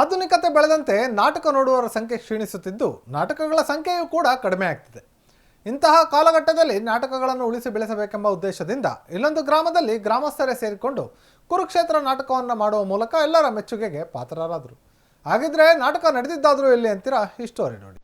ಆಧುನಿಕತೆ ಬೆಳೆದಂತೆ ನಾಟಕ ನೋಡುವವರ ಸಂಖ್ಯೆ ಕ್ಷೀಣಿಸುತ್ತಿದ್ದು, ನಾಟಕಗಳ ಸಂಖ್ಯೆಯೂ ಕೂಡ ಕಡಿಮೆ ಆಗ್ತಿದೆ. ಇಂತಹ ಕಾಲಘಟ್ಟದಲ್ಲಿ ನಾಟಕಗಳನ್ನು ಉಳಿಸಿ ಬೆಳೆಸಬೇಕೆಂಬ ಉದ್ದೇಶದಿಂದ ಇಲ್ಲೊಂದು ಗ್ರಾಮದಲ್ಲಿ ಗ್ರಾಮಸ್ಥರೇ ಸೇರಿಕೊಂಡು ಕುರುಕ್ಷೇತ್ರ ನಾಟಕವನ್ನು ಮಾಡುವ ಮೂಲಕ ಎಲ್ಲರ ಮೆಚ್ಚುಗೆಗೆ ಪಾತ್ರರಾದರು. ಹಾಗಿದ್ರೆ ನಾಟಕ ನಡೆದಿದ್ದಾದರೂ ಎಲ್ಲಿ ಅಂತೀರಾ? ಹಿಸ್ಟೋರಿ ಸ್ಟೋರಿ ನೋಡಿ.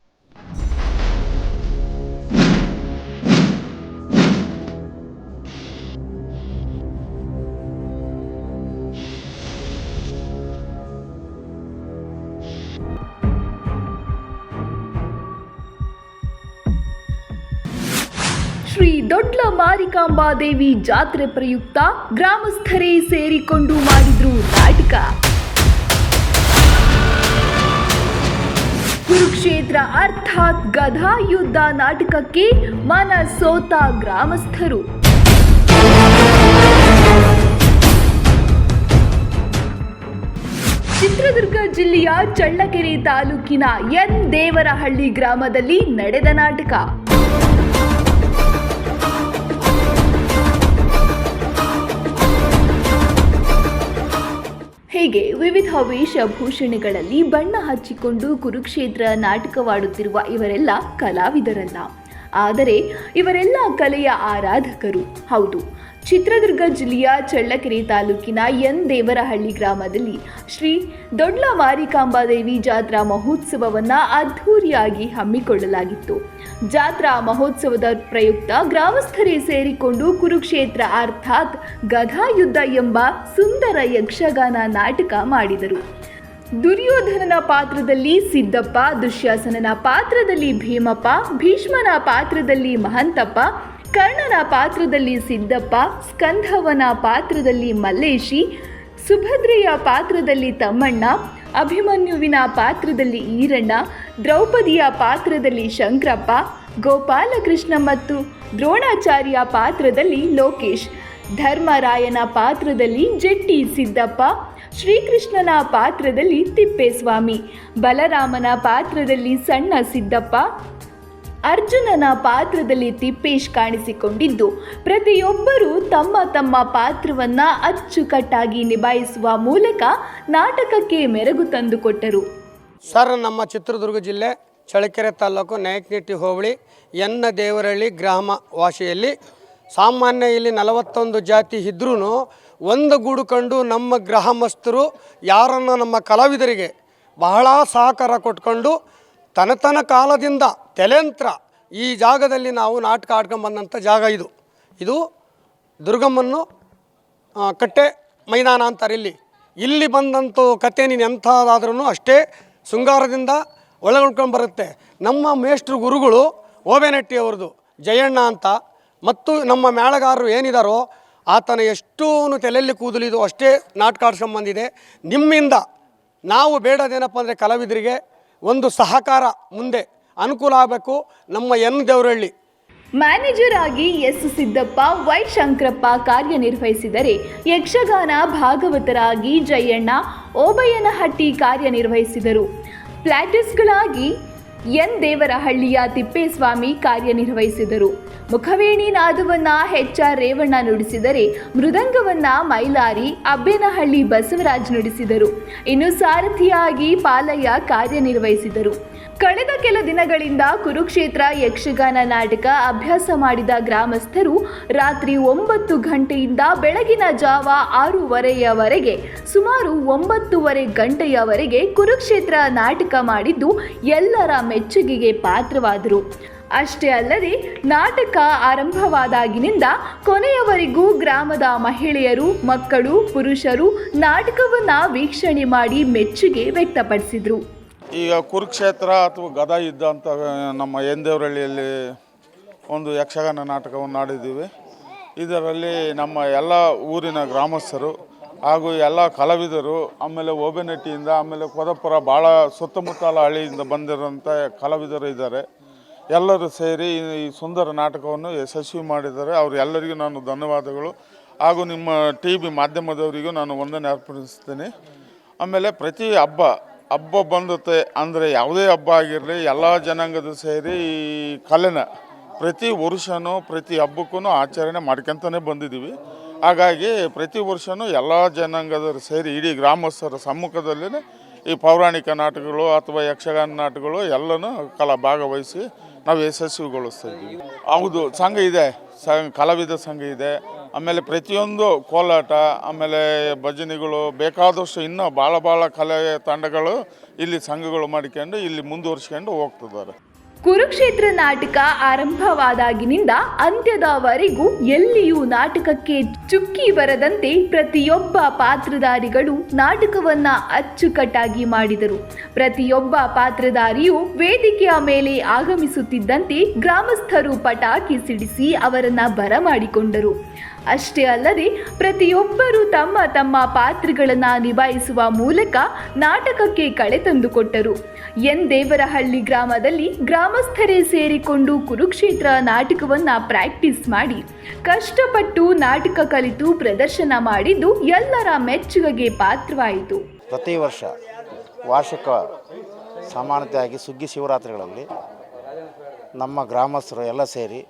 ದೊಡ್ಲ ಮಾರಿಕಾಂಬಾ ದೇವಿ ಜಾತ್ರೆ ಪ್ರಯುಕ್ತ ಗ್ರಾಮಸ್ಥರೇ ಸೇರಿಕೊಂಡು ಮಾಡಿದ್ರು ನಾಟಕ. ಕುರುಕ್ಷೇತ್ರ ಅರ್ಥಾತ್ ಗಧಾ ಯುದ್ಧ ನಾಟಕಕ್ಕೆ ಮನ ಸೋತ ಗ್ರಾಮಸ್ಥರು. ಚಿತ್ರದುರ್ಗ ಜಿಲ್ಲೆಯ ಚಳ್ಳಕೆರೆ ತಾಲೂಕಿನ ಎನ್ ದೇವರಹಳ್ಳಿ ಗ್ರಾಮದಲ್ಲಿ ನಡೆದ ನಾಟಕ. ಹೀಗೆ ವಿವಿಧ ವೇಷಭೂಷಣಗಳಲ್ಲಿ ಬಣ್ಣ ಹಚ್ಚಿಕೊಂಡು ಕುರುಕ್ಷೇತ್ರ ನಾಟಕವಾಡುತ್ತಿರುವ ಇವರೆಲ್ಲ ಕಲಾವಿದರಲ್ಲ. ಆದರೆ ಇವರೆಲ್ಲ ಕಲೆಯ ಆರಾಧಕರು. ಹೌದು ಚಿತ್ರದುರ್ಗ ಜಿಲ್ಲೆಯ ಚಳ್ಳಕೆರೆ ತಾಲೂಕಿನ ಎನ್ ದೇವರಹಳ್ಳಿ ಗ್ರಾಮದಲ್ಲಿ ಶ್ರೀ ದೊಡ್ಲ ಮಾರಿಕಾಂಬಾದೇವಿ ಜಾತ್ರಾ ಮಹೋತ್ಸವವನ್ನು ಅದ್ಧೂರಿಯಾಗಿ ಹಮ್ಮಿಕೊಳ್ಳಲಾಗಿತ್ತು. ಜಾತ್ರಾ ಮಹೋತ್ಸವದ ಪ್ರಯುಕ್ತ ಗ್ರಾಮಸ್ಥರೇ ಸೇರಿಕೊಂಡು ಕುರುಕ್ಷೇತ್ರ ಅರ್ಥಾತ್ ಗದಾಯುದ್ಧ ಎಂಬ ಸುಂದರ ಯಕ್ಷಗಾನ ನಾಟಕ ಮಾಡಿದರು. ದುರ್ಯೋಧನನ ಪಾತ್ರದಲ್ಲಿ ಸಿದ್ದಪ್ಪ, ದುಶ್ಯಾಸನನ ಪಾತ್ರದಲ್ಲಿ ಭೀಮಪ್ಪ, ಭೀಷ್ಮನ ಪಾತ್ರದಲ್ಲಿ ಮಹಂತಪ್ಪ ಕರ್ಣನ ಪಾತ್ರದಲ್ಲಿ ಸಿದ್ದಪ್ಪ, ಸ್ಕಂಧವನ ಪಾತ್ರದಲ್ಲಿ ಮಲ್ಲೇಶಿ, ಸುಭದ್ರೆಯ ಪಾತ್ರದಲ್ಲಿ ತಮ್ಮಣ್ಣ, ಅಭಿಮನ್ಯುವಿನ ಪಾತ್ರದಲ್ಲಿ ಈರಣ್ಣ, ದ್ರೌಪದಿಯ ಪಾತ್ರದಲ್ಲಿ ಶಂಕರಪ್ಪ, ಗೋಪಾಲಕೃಷ್ಣ ಮತ್ತು ದ್ರೋಣಾಚಾರ್ಯ ಪಾತ್ರದಲ್ಲಿ ಲೋಕೇಶ್, ಧರ್ಮರಾಯನ ಪಾತ್ರದಲ್ಲಿ ಜೆಟ್ಟಿ ಸಿದ್ದಪ್ಪ, ಶ್ರೀಕೃಷ್ಣನ ಪಾತ್ರದಲ್ಲಿ ತಿಪ್ಪೇಸ್ವಾಮಿ, ಬಲರಾಮನ ಪಾತ್ರದಲ್ಲಿ ಸಣ್ಣ ಸಿದ್ದಪ್ಪ ಅರ್ಜುನನ ಪಾತ್ರದಲ್ಲಿ ತಿಪ್ಪೇಶ್ ಕಾಣಿಸಿಕೊಂಡಿದ್ದು, ಪ್ರತಿಯೊಬ್ಬರೂ ತಮ್ಮ ತಮ್ಮ ಪಾತ್ರವನ್ನ ಅಚ್ಚುಕಟ್ಟಾಗಿ ನಿಭಾಯಿಸುವ ಮೂಲಕ ನಾಟಕಕ್ಕೆ ಮೆರುಗು ತಂದುಕೊಟ್ಟರು. ಸರ್, ನಮ್ಮ ಚಿತ್ರದುರ್ಗ ಜಿಲ್ಲೆ ಚಳ್ಳಕೆರೆ ತಾಲೂಕು ನಾಯಕನಿಟ್ಟಿ ಹೋಬಳಿ ಎನ್ನ ದೇವರಹಳ್ಳಿ ಗ್ರಾಮ ವಾಸಿಯಲ್ಲಿ ಸಾಮಾನ್ಯ ಇಲ್ಲಿ ನಲವತ್ತೊಂದು ಜಾತಿ ಇದ್ರೂ ಒಂದು ಗೂಡು ಕಂಡು ನಮ್ಮ ಗ್ರಾಮಸ್ಥರು ಯಾರನ್ನು ನಮ್ಮ ಕಲಾವಿದರಿಗೆ ಬಹಳ ಸಹಕಾರ ಕೊಟ್ಕೊಂಡು ತನತನ ಕಾಲದಿಂದ ತೆಲೆಂತ್ರ ಈ ಜಾಗದಲ್ಲಿ ನಾವು ನಾಟಕ ಆಡ್ಕೊಂಬಂದಂಥ ಜಾಗ ಇದು. ಇದು ದುರ್ಗಮ್ಮನ್ನು ಕಟ್ಟೆ ಮೈದಾನ ಅಂತಾರೆ ಇಲ್ಲಿ. ಇಲ್ಲಿ ಬಂದಂಥ ಕತೆ ನೀನು ಎಂಥದಾದ್ರೂ ಅಷ್ಟೇ ಶೃಂಗಾರದಿಂದ ಒಳಗೊಳ್ಕೊಂಡು ಬರುತ್ತೆ. ನಮ್ಮ ಮೇಷ್ಟ್ರು ಗುರುಗಳು ಓಬೆನಟ್ಟಿ ಅವ್ರದ್ದು, ಜಯಣ್ಣ ಅಂತ. ಮತ್ತು ನಮ್ಮ ಮೇಳಗಾರರು ಏನಿದಾರೋ ಆತನ ಎಷ್ಟೂ ತಲೆಯಲ್ಲಿ ಕೂದಲಿದು ಅಷ್ಟೇ ನಾಟಕ ಆಡ್ಸ್ಕೊಂಬಂದಿದೆ ನಿಮ್ಮಿಂದ ನಾವು ಬೇಡದೇನಪ್ಪ ಅಂದರೆ ಕಲಾವಿದರಿಗೆ ಒಂದು ಸಹಕಾರ ಮುಂದೆ ಅನುಕೂಲ ಆಗಬೇಕು ನಮ್ಮ ಎನ್ ದೇವರಳ್ಳಿ ಮ್ಯಾನೇಜರ್ ಆಗಿ ಎಸ್ ಸಿದ್ದಪ್ಪ, ವೈ ಶಂಕರಪ್ಪ ಕಾರ್ಯನಿರ್ವಹಿಸಿದರೆ ಯಕ್ಷಗಾನ ಭಾಗವತರಾಗಿ ಜಯಣ್ಣ, ಓಬಯ್ಯನಹಟ್ಟಿ ಕಾರ್ಯನಿರ್ವಹಿಸಿದರು. ಪ್ಲಾಟಿಸ್ಗಳಾಗಿ ಎನ್ ದೇವರಹಳ್ಳಿಯ ತಿಪ್ಪೇಸ್ವಾಮಿ ಕಾರ್ಯನಿರ್ವಹಿಸಿದರು. ಮುಖವೇಣಿ ನಾದವನ್ನ ಹೆಚ್ಚ ರೇವಣ್ಣ ನುಡಿಸಿದರೆ ಮೃದಂಗವನ್ನ ಮೈಲಾರಿ ಅಬ್ಬೇನಹಳ್ಳಿ ಬಸವರಾಜ್ ನುಡಿಸಿದರು. ಇನ್ನು ಸಾರಥಿಯಾಗಿ ಪಾಲಯ್ಯ ಕಾರ್ಯನಿರ್ವಹಿಸಿದರು. ಕಳೆದ ಕೆಲ ದಿನಗಳಿಂದ ಕುರುಕ್ಷೇತ್ರ ಯಕ್ಷಗಾನ ನಾಟಕ ಅಭ್ಯಾಸ ಮಾಡಿದ ಗ್ರಾಮಸ್ಥರು ರಾತ್ರಿ ಒಂಬತ್ತು ಗಂಟೆಯಿಂದ ಬೆಳಗಿನ ಜಾವ ಆರೂವರೆಯವರೆಗೆ ಸುಮಾರು ಒಂಬತ್ತೂವರೆ ಗಂಟೆಯವರೆಗೆ ಕುರುಕ್ಷೇತ್ರ ನಾಟಕ ಮಾಡಿದ್ದು ಎಲ್ಲರ ಮೆಚ್ಚುಗೆಗೆ ಪಾತ್ರವಾದರು. ಅಷ್ಟೇ ಅಲ್ಲದೆ ನಾಟಕ ಆರಂಭವಾದಾಗಿನಿಂದ ಕೊನೆಯವರೆಗೂ ಗ್ರಾಮದ ಮಹಿಳೆಯರು, ಮಕ್ಕಳು, ಪುರುಷರು ನಾಟಕವನ್ನು ವೀಕ್ಷಣೆ ಮಾಡಿ ಮೆಚ್ಚುಗೆ ವ್ಯಕ್ತಪಡಿಸಿದರು. ಈಗ ಕುರುಕ್ಷೇತ್ರ ಅಥವಾ ಗದಾ ಯುದ್ಧ ಅಂತ ನಮ್ಮ ಎಂದೇವರಳ್ಳಿಯಲ್ಲಿ ಒಂದು ಯಕ್ಷಗಾನ ನಾಟಕವನ್ನು ಆಡಿದ್ದೀವಿ. ಇದರಲ್ಲಿ ನಮ್ಮ ಎಲ್ಲ ಊರಿನ ಗ್ರಾಮಸ್ಥರು ಹಾಗೂ ಎಲ್ಲ ಕಲಾವಿದರು, ಆಮೇಲೆ ಓಬೆನಟ್ಟಿಯಿಂದ ಆಮೇಲೆ ಕೊದಪುರ ಭಾಳ ಸುತ್ತಮುತ್ತಲ ಹಳ್ಳಿಯಿಂದ ಬಂದಿರುವಂಥ ಕಲಾವಿದರು ಇದ್ದಾರೆ. ಎಲ್ಲರೂ ಸೇರಿ ಈ ಸುಂದರ ನಾಟಕವನ್ನು ಯಶಸ್ವಿ ಮಾಡಿದ್ದಾರೆ. ಅವರೆಲ್ಲರಿಗೂ ಎಲ್ಲರಿಗೂ ನಾನು ಧನ್ಯವಾದಗಳು. ಹಾಗೂ ನಿಮ್ಮ ಟಿ ವಿ ಮಾಧ್ಯಮದವರಿಗೂ ನಾನು ವಂದನೆ ಅರ್ಪಿಸ್ತೀನಿ. ಆಮೇಲೆ ಪ್ರತಿ ಹಬ್ಬ ಹಬ್ಬ ಬಂದತೆ ಅಂದರೆ ಯಾವುದೇ ಹಬ್ಬ ಆಗಿರಲಿ, ಎಲ್ಲ ಜನಾಂಗದ ಸೇರಿ ಈ ಕಲೆನ ಪ್ರತಿ ವರ್ಷವೂ ಪ್ರತಿ ಹಬ್ಬಕ್ಕೂ ಆಚರಣೆ ಮಾಡ್ಕೊತಾನೆ ಬಂದಿದ್ದೀವಿ. ಹಾಗಾಗಿ ಪ್ರತಿ ವರ್ಷವೂ ಎಲ್ಲ ಜನಾಂಗದವರು ಸೇರಿ, ಇಡೀ ಗ್ರಾಮಸ್ಥರ ಸಮ್ಮುಖದಲ್ಲೇ ಈ ಪೌರಾಣಿಕ ನಾಟಕಗಳು ಅಥವಾ ಯಕ್ಷಗಾನ ನಾಟಕಗಳು ಎಲ್ಲನೂ ಕಲಾ ಭಾಗವಹಿಸಿ ನಾವು ಯಶಸ್ವಿಗೊಳಿಸ್ತಾ ಇದ್ದೀವಿ ಹೌದು, ಸಂಘ ಇದೆ. ಕಲಾವಿದ ಸಂಘ ಇದೆ. ಆಮೇಲೆ ಪ್ರತಿಯೊಂದು ಕೋಲಾಟ, ಆಮೇಲೆ ಭಜನೆಗಳು, ಬೇಕಾದಷ್ಟು ಇನ್ನೂ ಭಾಳ ಭಾಳ ಕಲೆ ತಂಡಗಳು ಇಲ್ಲಿ ಸಂಘಗಳು ಮಾಡಿಕೊಂಡು ಇಲ್ಲಿ ಮುಂದುವರ್ಸ್ಕೊಂಡು ಹೋಗ್ತಿದ್ದಾರೆ. ಕುರುಕ್ಷೇತ್ರ ನಾಟಕ ಆರಂಭವಾದಾಗಿನಿಂದ ಅಂತ್ಯದವರೆಗೂ ಎಲ್ಲಿಯೂ ನಾಟಕಕ್ಕೆ ಚುಕ್ಕಿ ಬರದಂತೆ ಪ್ರತಿಯೊಬ್ಬ ಪಾತ್ರಧಾರಿಗಳು ನಾಟಕವನ್ನ ಅಚ್ಚುಕಟ್ಟಾಗಿ ಮಾಡಿದರು. ಪ್ರತಿಯೊಬ್ಬ ಪಾತ್ರಧಾರಿಯು ವೇದಿಕೆಯ ಮೇಲೆ ಆಗಮಿಸುತ್ತಿದ್ದಂತೆ ಗ್ರಾಮಸ್ಥರು ಪಟಾಕಿ ಸಿಡಿಸಿ ಅವರನ್ನ ಬರಮಾಡಿಕೊಂಡರು. ಅಷ್ಟೇ ಅಲ್ಲದೆ ಪ್ರತಿಯೊಬ್ಬರೂ ತಮ್ಮ ತಮ್ಮ ಪಾತ್ರಗಳನ್ನು ನಿಭಾಯಿಸುವ ಮೂಲಕ ನಾಟಕಕ್ಕೆ ಕಳೆ ತಂದುಕೊಟ್ಟರು. ಎನ್ ದೇವರಹಳ್ಳಿ ಗ್ರಾಮದಲ್ಲಿ ಗ್ರಾಮಸ್ಥರೇ ಸೇರಿಕೊಂಡು ಕುರುಕ್ಷೇತ್ರ ನಾಟಕವನ್ನು ಪ್ರಾಕ್ಟೀಸ್ ಮಾಡಿ, ಕಷ್ಟಪಟ್ಟು ನಾಟಕ ಕಲಿತು ಪ್ರದರ್ಶನ ಮಾಡಿದ್ದು ಎಲ್ಲರ ಮೆಚ್ಚುಗೆಗೆ ಪಾತ್ರವಾಯಿತು. ಪ್ರತಿ ವರ್ಷ ವಾರ್ಷಿಕ ಸಮಾನತೆಯಾಗಿ ಸುಗ್ಗಿ ಶಿವರಾತ್ರಿಗಳಲ್ಲಿ ನಮ್ಮ ಗ್ರಾಮಸ್ಥರು ಎಲ್ಲ ಸೇರಿ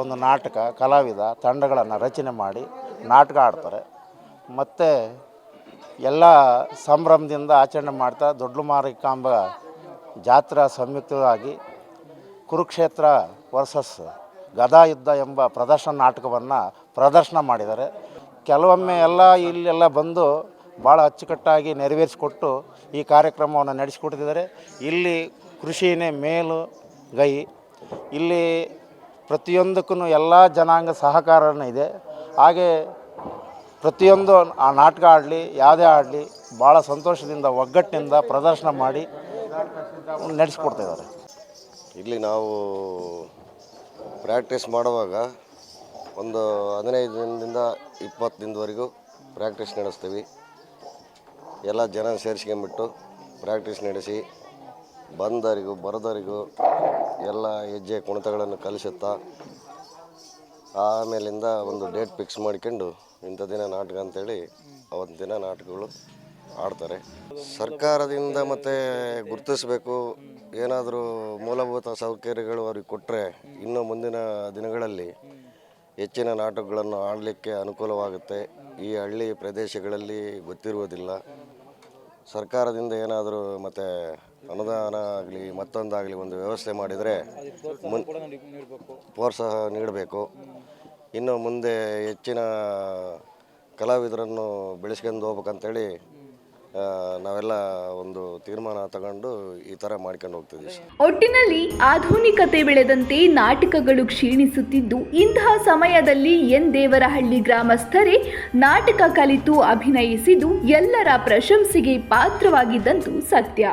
ಒಂದು ನಾಟಕ, ಕಲಾವಿದ ತಂಡಗಳನ್ನು ರಚನೆ ಮಾಡಿ ನಾಟಕ ಆಡ್ತಾರೆ. ಮತ್ತು ಎಲ್ಲ ಸಂಭ್ರಮದಿಂದ ಆಚರಣೆ ಮಾಡ್ತಾ ದೊಡ್ಡ ಮಾರಿಕಾಂಬ ಜಾತ್ರಾ ಸಂಯುಕ್ತವಾಗಿ ಕುರುಕ್ಷೇತ್ರ ವರ್ಸಸ್ ಗದಾ ಯುದ್ಧ ಎಂಬ ಪ್ರದರ್ಶನ ನಾಟಕವನ್ನು ಪ್ರದರ್ಶನ ಮಾಡಿದ್ದಾರೆ. ಕೆಲವೊಮ್ಮೆ ಎಲ್ಲ ಇಲ್ಲೆಲ್ಲ ಬಂದು ಭಾಳ ಅಚ್ಚುಕಟ್ಟಾಗಿ ನೆರವೇರಿಸಿಕೊಟ್ಟು ಈ ಕಾರ್ಯಕ್ರಮವನ್ನು ನಡೆಸಿಕೊಡ್ತಿದ್ದಾರೆ ಇಲ್ಲಿ ಕೃಷಿನೇ ಮೇಲು ಗೈ. ಇಲ್ಲಿ ಪ್ರತಿಯೊಂದಕ್ಕೂ ಎಲ್ಲ ಜನಾಂಗ ಸಹಕಾರನೂ ಇದೆ. ಹಾಗೆ ಪ್ರತಿಯೊಂದು ಆ ನಾಟಕ ಆಡಲಿ, ಯಾವುದೇ ಆಡಲಿ ಭಾಳ ಸಂತೋಷದಿಂದ, ಒಗ್ಗಟ್ಟಿನಿಂದ ಪ್ರದರ್ಶನ ಮಾಡಿ ನಡೆಸ್ಕೊಡ್ತಿದ್ದಾರೆ ಇಲ್ಲಿ ನಾವು ಪ್ರಾಕ್ಟೀಸ್ ಮಾಡುವಾಗ ಒಂದು ಹದಿನೈದು ದಿನದಿಂದ ಇಪ್ಪತ್ತು ದಿನದವರೆಗೂ ಪ್ರಾಕ್ಟೀಸ್ ನಡೆಸ್ತೀವಿ. ಎಲ್ಲ ಜನ ಸೇರಿಸ್ಕೊಂಬಿಟ್ಟು ಪ್ರಾಕ್ಟೀಸ್ ನಡೆಸಿ ಬಂದವರಿಗೂ, ಬರೋದವರಿಗೂ ಎಲ್ಲ ಹೆಜ್ಜೆ ಕುಣಿತಗಳನ್ನು ಕಲಿಸುತ್ತಾ ಆಮೇಲಿಂದ ಒಂದು ಡೇಟ್ ಫಿಕ್ಸ್ ಮಾಡ್ಕೊಂಡು ಇಂಥ ದಿನ ನಾಟಕ ಅಂತೇಳಿ ಅವತ್ತು ದಿನ ನಾಟಕಗಳು ಆಡ್ತಾರೆ. ಸರ್ಕಾರದಿಂದ ಮತ್ತೆ ಗುರುತಿಸಬೇಕು, ಏನಾದರೂ ಮೂಲಭೂತ ಸೌಕರ್ಯಗಳು ಅವ್ರಿಗೆ ಕೊಟ್ಟರೆ ಇನ್ನು ಮುಂದಿನ ದಿನಗಳಲ್ಲಿ ಹೆಚ್ಚಿನ ನಾಟಕಗಳನ್ನು ಆಡಲಿಕ್ಕೆ ಅನುಕೂಲವಾಗುತ್ತೆ. ಈ ಹಳ್ಳಿ ಪ್ರದೇಶಗಳಲ್ಲಿ ಗೊತ್ತಿರುವುದಿಲ್ಲ. ಸರ್ಕಾರದಿಂದ ಏನಾದರೂ ಮತ್ತು ಅನುದಾನ ಆಗಲಿ ಮತ್ತೊಂದಾಗಲಿ ಒಂದು ವ್ಯವಸ್ಥೆ ಮಾಡಿದರೆ ಮುನ್ ಪ್ರೋತ್ಸಾಹ ನೀಡಬೇಕು. ಇನ್ನು ಮುಂದೆ ಹೆಚ್ಚಿನ ಕಲಾವಿದರನ್ನು ಬೆಳೆಸ್ಕೊಂಡು ಹೋಗ್ಬೇಕಂತೇಳಿ ನಾವೆಲ್ಲ ಒಂದು ತೀರ್ಮಾನ ತಗೊಂಡು ಈ ಥರ ಮಾಡ್ಕೊಂಡು ಹೋಗ್ತಿದ್ವಿ. ಒಟ್ಟಿನಲ್ಲಿ ಆಧುನಿಕತೆ ಬೆಳೆದಂತೆ ನಾಟಕಗಳು ಕ್ಷೀಣಿಸುತ್ತಿದ್ದು, ಇಂತಹ ಸಮಯದಲ್ಲಿ ಎನ್ ದೇವರಹಳ್ಳಿ ಗ್ರಾಮಸ್ಥರೇ ನಾಟಕ ಕಲಿತು ಅಭಿನಯಿಸಿದ್ದು ಎಲ್ಲರ ಪ್ರಶಂಸೆಗೆ ಪಾತ್ರವಾಗಿದ್ದಂತೂ ಸತ್ಯ.